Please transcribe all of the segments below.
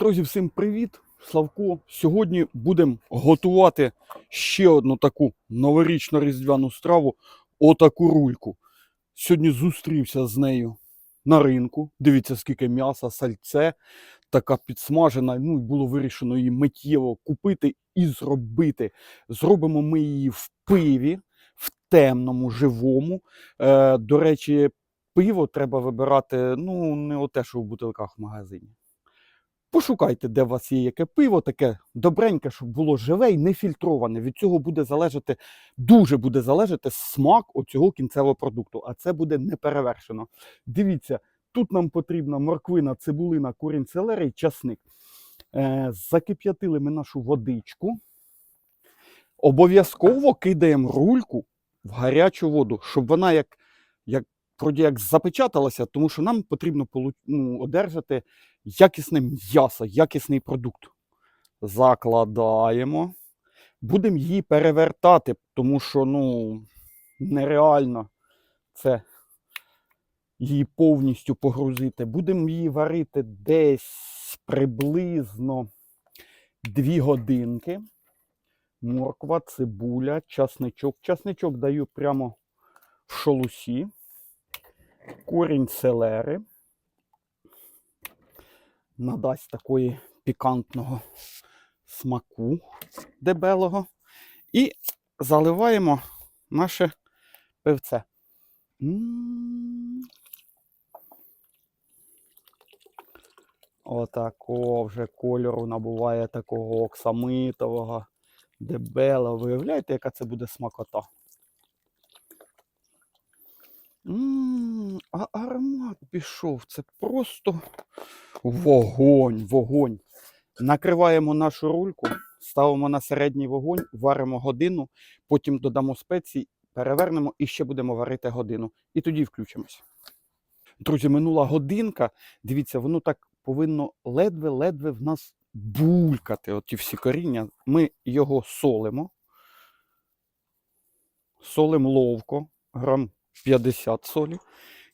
Друзі, всім привіт! Славко. Сьогодні будемо готувати ще одну таку новорічну різдвяну страву отаку рульку. Сьогодні зустрівся з нею на ринку. Дивіться, скільки м'яса, сальце, така підсмажена. Ну і було вирішено її миттєво купити і зробити. Зробимо ми її в пиві, в темному, живому. Е, до речі, пиво треба вибирати ну, не оте, що в бутилках в магазині. Пошукайте, де у вас є яке пиво, таке добреньке, щоб було живе і не фільтроване. Від цього буде залежати, дуже буде залежати смак оцього кінцевого продукту, а це буде неперевершено. Дивіться, тут нам потрібна морквина, цибулина, корінь селери часник. Е, закип'ятили ми нашу водичку. Обов'язково кидаємо рульку в гарячу воду, щоб вона як, як, вроді як запечаталася, тому що нам потрібно ну, одержати якісне м'ясо, якісний продукт. Закладаємо. Будемо її перевертати, тому що ну, нереально це її повністю погрузити. Будемо її варити десь приблизно 2 годинки. Морква, цибуля, часничок. Часничок даю прямо в шолусі. Корінь селери надасть такої пікантного смаку дебелого. І заливаємо наше пивце. М. Отако вже кольору набуває такого оксамитового, дебелого. Виявляєте, яка це буде смакота? М, А аромат пішов. Це просто вогонь, вогонь. Накриваємо нашу рульку, ставимо на середній вогонь, варимо годину, потім додамо спеції, перевернемо і ще будемо варити годину. І тоді включимось. Друзі, минула годинка. Дивіться, воно так повинно ледве-ледве в нас булькати. Оті всі коріння. Ми його солимо. Солимо ловко, грам 50 солі.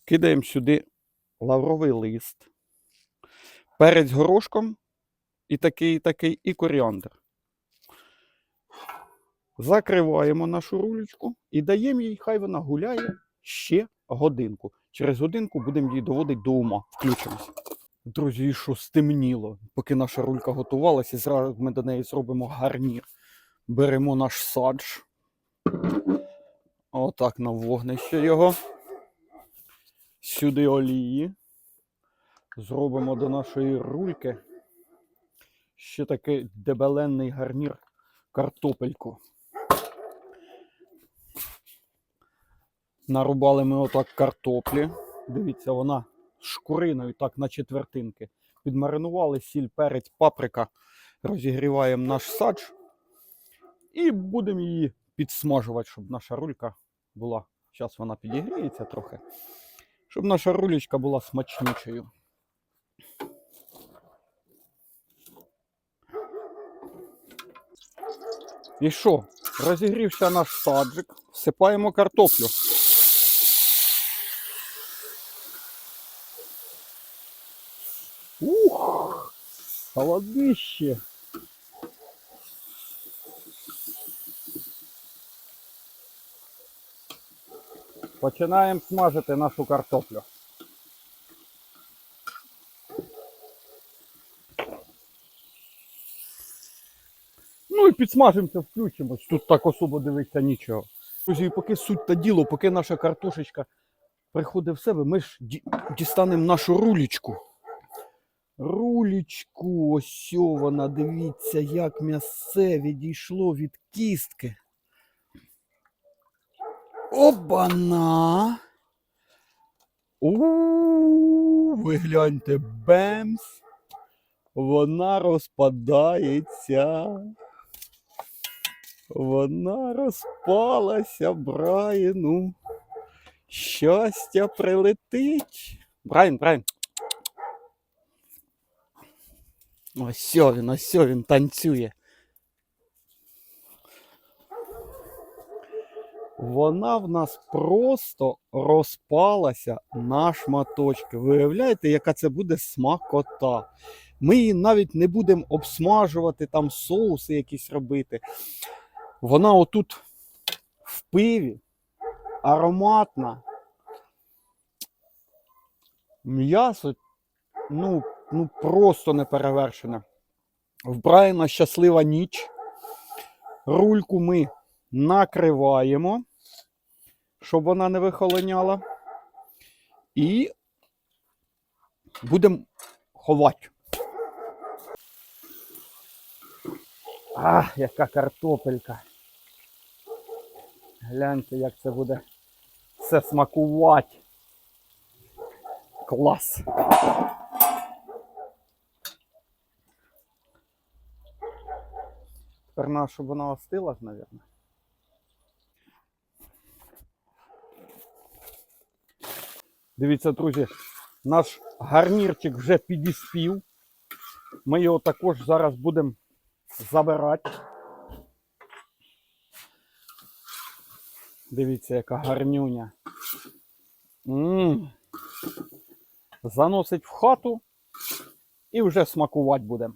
Кидаємо сюди лавровий лист, перець горошком і такий, і такий, і коріандр. Закриваємо нашу рулечку і даємо їй, хай вона гуляє ще годинку. Через годинку будемо її доводити до ума. Включимося. Друзі, що стемніло. Поки наша рулька готувалася, зразу ми до неї зробимо гарнір. Беремо наш садж. Отак на вогнище його. Сюди олії. Зробимо до нашої рульки ще такий дебеленний гарнір картопельку. Нарубали ми отак картоплі. Дивіться, вона шкуриною, так на четвертинки. Підмаринували сіль, перець, паприка. Розігріваємо наш садж і будемо її підсмажувати, щоб наша рулька була. Зараз вона підігріється трохи. Щоб наша рулечка була смачнішою. І що? Розігрівся наш саджик, всипаємо картоплю. Ух! Холодище! Починаємо смажити нашу картоплю. Ну і підсмажимося, включимось. Тут так особо дивитися нічого. Друзі, поки суть та діло, поки наша картошечка приходить в себе, ми ж дістанемо нашу рулечку. Рулечку, ось вона, дивіться, як м'ясе відійшло від кістки. Обана! У, ви гляньте, бемс. Вона розпадається. Вона розпалася, Брайану. Щастя прилетить. Брайан, Брайан. Ось він, ось він танцює. Вона в нас просто розпалася на шматочки. Виявляєте, яка це буде смакота. Ми її навіть не будемо обсмажувати, там соуси якісь робити. Вона отут в пиві, ароматна. М'ясо, ну, ну просто не перевершене. В Брайана щаслива ніч. Рульку ми накриваємо, щоб вона не вихолоняла. І будемо ховати. Ах, яка картопелька. Гляньте, як це буде все смакувати. Клас. Тепер треба, щоб вона остила мабуть. Дивіться, друзі, наш гарнірчик вже підіспів. Ми його також зараз будемо забирати. Дивіться, яка гарнюня. м Заносить в хату і вже смакувати будемо.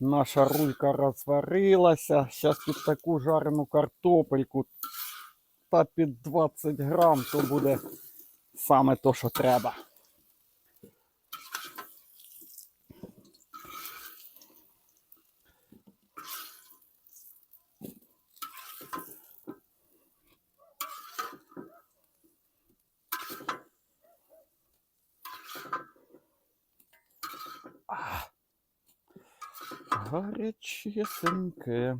Наша рулька розварилася. Зараз тут таку жарену картопельку. Та під 20 грам, то буде саме то, що треба. А. Гарячесеньке.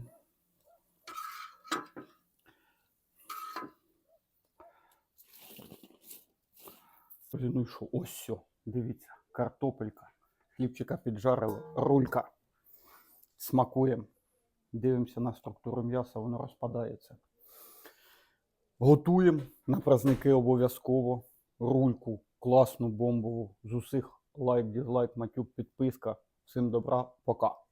Блін, Ну що? Ось все. Дивіться, картопелька. Хлібчика піджарили, рулька. Смакуємо. Дивимося на структуру м'яса, воно розпадається. Готуємо на праздники обов'язково. Рульку, класну, бомбову. З усіх лайк, дізлайк, матюк, підписка. Всім добра, пока.